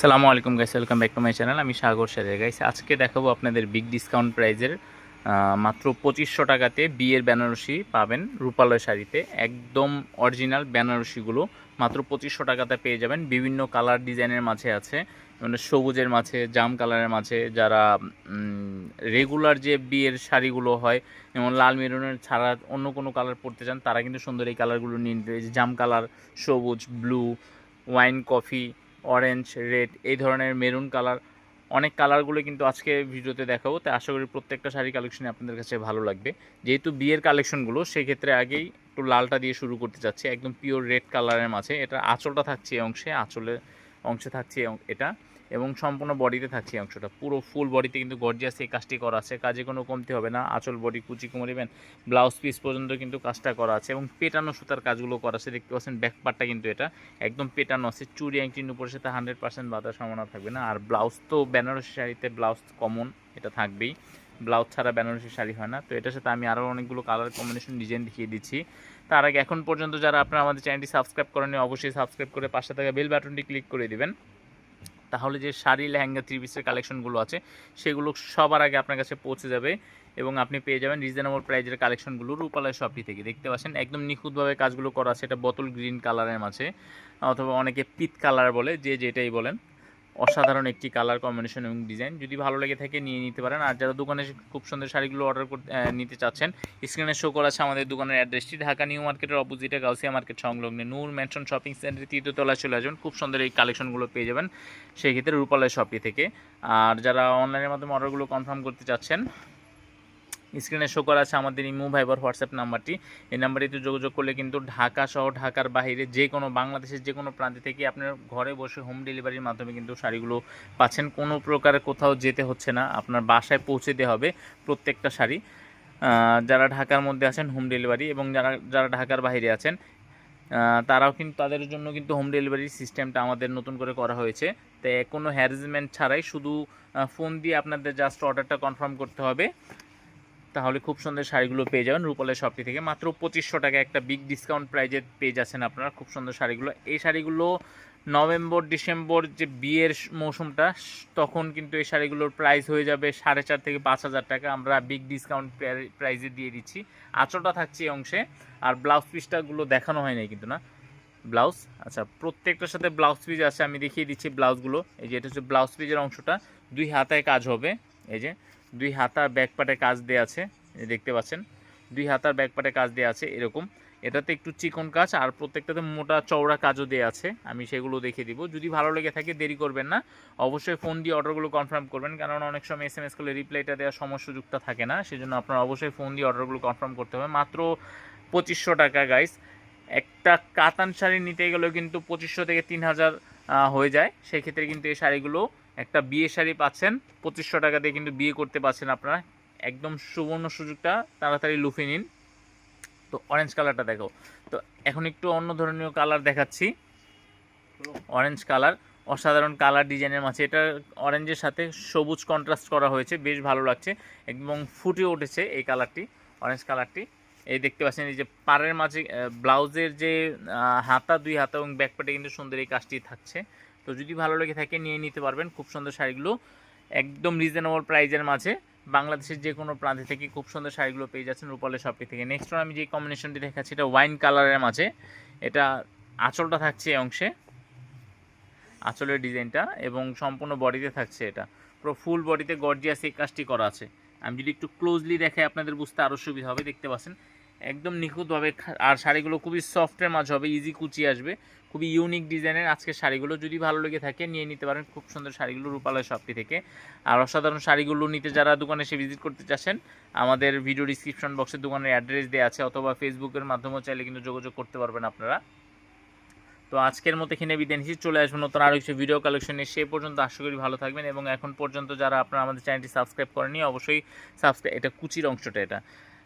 সালামু আলাইকুম guys welcome back to my channel আমি সাগর সাদের গাইস আজকে দেখাবো আপনাদের বিগ ডিসকাউন্ট প্রাইজের মাত্র পঁচিশশো টাকাতে বিয়ের বেনারসি পাবেন রূপালয় শাড়িতে। একদম অরিজিনাল বেনারসিগুলো মাত্র পঁচিশশো টাকাতে পেয়ে যাবেন। বিভিন্ন কালার ডিজাইনের মাঝে আছে মানে সবুজের মাঝে, জাম কালারের মাঝে। যারা রেগুলার যে বিয়ের শাড়িগুলো হয়, যেমন লাল মেরুনের ছাড়া অন্য কোনো কালার পরতে চান, তারা কিন্তু সুন্দর এই কালারগুলো নিয়ে জাম কালার সবুজ blue wine coffee orange red এই ধরনের মেরুন কালার অনেক কালারগুলো কিন্তু আজকে ভিডিওতে দেখাবো। তাই আশা করি প্রত্যেকটা শাড়ি কালেকশনে আপনাদের কাছে ভালো লাগবে। যেহেতু বিয়ের কালেকশনগুলো সেক্ষেত্রে আগেই একটু লালটা দিয়ে শুরু করতে চাচ্ছি। একদম পিওর রেড কালারের মাঝে। এটা আঁচলটা থাকছে এই অংশে, আঁচলের অংশে থাকছে এটা। এবং সম্পূর্ণ বডিতে থাকছে এই অংশটা। পুরো ফুল বডিতে কিন্তু গর্জিয়াস এই কাজটি করা আছে। কাজে কোনো কমতি হবে না। আঁচল বডি কুচি, কোমর ইভেন ব্লাউজ পিস পর্যন্ত কিন্তু কাজটা করা আছে এবং পেটানো সুতার কাজগুলো করা আছে। দেখতে পাচ্ছেন ব্যাক পার্টটা কিন্তু এটা একদম পেটানো আছে। চুরি আংটির উপরে সাথে হান্ড্রেড পার্সেন্ট বাতার সম্ভাবনা থাকবে না। আর ব্লাউজ তো বেনারসি শাড়িতে ব্লাউজ কমন এটা থাকবেই। ব্লাউজ ছাড়া বেনারসি শাড়ি হয় না। তো এটার সাথে আমি আরও অনেকগুলো কালার কম্বিনেশন ডিজাইন দেখিয়ে দিচ্ছি। তার আগে এখন পর্যন্ত যারা আপনারা আমাদের চ্যানেলটি সাবস্ক্রাইব করেনি অবশ্যই সাবস্ক্রাইব করে পাশে থাকা বেল বাটনটি ক্লিক করে দিবেন। তাহলে যে শাড়ি, লেহেঙ্গা থ্রি পিসের কালেকশনগুলো আছে, সেগুলো সবার আগে আপনার কাছে পৌঁছে যাবে এবং আপনি পেয়ে যাবেন রিজনেবল প্রাইজের কালেকশনগুলো রূপালয় শপটি থেকে। দেখতে পাচ্ছেন, একদম নিখুঁতভাবে কাজগুলো করা আছে। এটা বোতল গ্রিন কালারের মাঝে, অথবা অনেকে পিত কালার বলে, যে যেটাই বলেন। অসাধারণ একটি কালার কম্বিনেশন এবং ডিজাইন যদি ভালো লেগে থাকে, নিয়ে নিতে পারেন। আর যারা দোকানে খুব সুন্দর শাড়িগুলো অর্ডার করতে নিতে চাচ্ছেন স্ক্রিনে শো করা আছে আমাদের দোকানের অ্যাড্রেসটি ঢাকা নিউ মার্কেটের অপোজিটে গাউসিয়া মার্কেট সংলগ্নে। নূর ম্যানশন শপিং সেন্টারে তৃতীয়তলায় চলে আসবেন। খুব সুন্দর এই কালেকশনগুলো পেয়ে যাবেন। সেই ক্ষেত্রে রূপালয় শপি থেকে। আর যারা অনলাইনের মাধ্যমে অর্ডারগুলো কনফার্ম করতে চাচ্ছেন স্ক্রিনে শো করা আছে আমাদের ইমো, ভাইবার, হোয়াটসঅ্যাপ নাম্বারটি। এই নাম্বারটিতে যোগাযোগ করলে কিন্তু ঢাকা সহ ঢাকার বাইরে যে কোনো বাংলাদেশের যে কোনো প্রান্ত থেকে আপনার ঘরে বসে হোম ডেলিভারির মাধ্যমে কিন্তু শাড়িগুলো পাচ্ছেন। কোনো প্রকারে কোথাও যেতে হচ্ছে না, আপনার বাসায় পৌঁছে দেওয়া হবে প্রত্যেকটা শাড়ি। যারা ঢাকার মধ্যে আছেন হোম ডেলিভারি এবং যারা যারা ঢাকার বাইরে আছেন তারাও কিন্তু, তাদের জন্য কিন্তু হোম ডেলিভারি সিস্টেমটা আমাদের নতুন করে করা হয়েছে। তো কোনো হ্যারাসমেন্ট ছাড়াই শুধু ফোন দিয়ে আপনাদের জাস্ট অর্ডারটা কনফার্ম করতে হবে। তাহলে খুব সুন্দর শাড়িগুলো পেয়ে যাবেন। রূপালের শপটি থেকে মাত্র পঁচিশশো টাকা একটা বিগ ডিসকাউন্ট প্রাইজে পেয়ে যাচ্ছেন আপনারা। খুব সুন্দর শাড়িগুলো। এই শাড়িগুলো নভেম্বর, ডিসেম্বর যে বিয়ের মৌসুমটা, তখন কিন্তু এই শাড়িগুলোর প্রাইস হয়ে যাবে সাড়ে চার থেকে পাঁচ হাজার টাকা। আমরা বিগ ডিসকাউন্ট প্রাইজে দিয়ে দিচ্ছি। আঁচলটা থাকছে এই অংশে। আর ব্লাউজ পিসটাগুলো দেখানো হয় নাই কিন্তু না। ব্লাউজ আচ্ছা প্রত্যেকটার সাথে ব্লাউজ পিস আছে, আমি দেখিয়ে দিচ্ছি ব্লাউজগুলো এই যে, এটা হচ্ছে ব্লাউজ পিসের অংশটা। দুই হাতায় কাজ হবে। এই যে দুই হাতার ব্যাক পার্টে কাজ দেওয়া আছে দেখতে পাচ্ছেন। দুই হাতার ব্যাক পার্টে কাজ দেওয়া আছে এরকম। এটাতে একটু চিকন কাজ আর প্রত্যেকটাতে মোটা চওড়া কাজও দেওয়া আছে। আমি সেগুলো দেখে দিব। যদি ভালো লেগে থাকে, দেরি করবেন না। অবশ্যই ফোন দিয়ে অর্ডারগুলো কনফার্ম করবেন, কারণ অনেক সময় এস এম এস করলে রিপ্লাইটা দেওয়ার সময় সুযোগটা থাকে না। সেজন্য আপনার অবশ্যই ফোন দিয়ে অর্ডারগুলো কনফার্ম করতে হবে। মাত্র পঁচিশশো টাকা গাইস একটা কাতান শাড়ি নিতে গেলেও কিন্তু পঁচিশশো থেকে তিন হাজার হয়ে যায়। সেক্ষেত্রে কিন্তু এই শাড়িগুলো একটা বিয়ে শাড়ি পাচ্ছেন, পঁচিশশো টাকা দিয়ে কিন্তু বিয়ে করতে পারছেন আপনারা। একদম সুবর্ণ সুযোগটা, তাড়াতাড়ি লুফে নিন। তো অরেঞ্জ কালারটা দেখো। তো এখন একটু অন্য ধরনের কালার দেখাচ্ছি। অরেঞ্জ কালার অসাধারণ কালার ডিজাইনের মাঝে। এটা অরেঞ্জের সাথে সবুজ কন্ট্রাস্ট করা হয়েছে, বেশ ভালো লাগছে। এবং ফুটে উঠেছে এই কালারটি অরেঞ্জ কালারটি এই দেখতে পাচ্ছেন, এই যে পাড়ের মাঝে ব্লাউজের যে হাতা, দুই হাতা এবং ব্যাকপাটে কিন্তু সুন্দর এই কাজটি থাকছে। তো যদি ভালো লেগে থাকে, নিয়ে নিতে পারবেন খুব সুন্দর শাড়িগুলো। একদম রিজনেবল প্রাইজের মাঝে। বাংলাদেশের যে কোনো প্রান্তে থেকে খুব সুন্দর শাড়িগুলো পেয়ে যাচ্ছেন রূপালের শপটি থেকে। নেক্সট আমি যে কম্বিনেশনটি দেখাচ্ছি, এটা ওয়াইন কালারের মাঝে। এটা আঁচলটা থাকছে এই অংশে। আঁচলের ডিজাইনটা এবং সম্পূর্ণ বডিতে থাকছে এটা। পুরো ফুল বডিতে গর্জিয়াস এই কাজটি করা আছে। আমি যদি একটু ক্লোজলি দেখে আপনাদের বুঝতে আরও সুবিধা হবে। দেখতে পাচ্ছেন একদম নিখুঁতভাবে আর শাড়িগুলো খুবই সফটের মাঝে হবে ইজি কুচি আসবে। খুবই ইউনিক ডিজাইনের আজকের শাড়িগুলো যদি ভালো লেগে থাকে, নিয়ে নিতে পারেন খুব সুন্দর শাড়িগুলো রূপালয় শপটি থেকে। আর অসাধারণ শাড়িগুলো নিতে যারা দোকানে এসে ভিজিট করতে চাচ্ছেন, আমাদের ভিডিও ডিসক্রিপশন বক্সে দোকানের অ্যাড্রেস দেওয়া আছে, অথবা ফেসবুকের মাধ্যমেও চাইলে কিন্তু যোগাযোগ করতে পারবেন আপনারা। তো আজকের মতো এখানে বিদায় নিচ্ছি, চলে আসবেন নতুন আরও কিছু ভিডিও কালেকশনে সে পর্যন্ত আশা করি ভালো থাকবেন এবং এখন পর্যন্ত যারা আপনারা আমাদের চ্যানেলটি সাবস্ক্রাইব করেনি অবশ্যই সাবস্ক্রাইব এটা কুচির অংশটা এটা।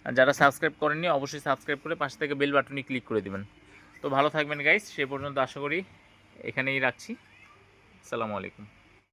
যারা সাবস্ক্রাইব করেননি, অবশ্যই সাবস্ক্রাইব করে পাশে থেকে বেল বাটনে ক্লিক করে দেবেন। তো ভালো থাকবেন গাইস সে পর্যন্ত আশা করি এখানেই রাখছি। সালামু আলাইকুম।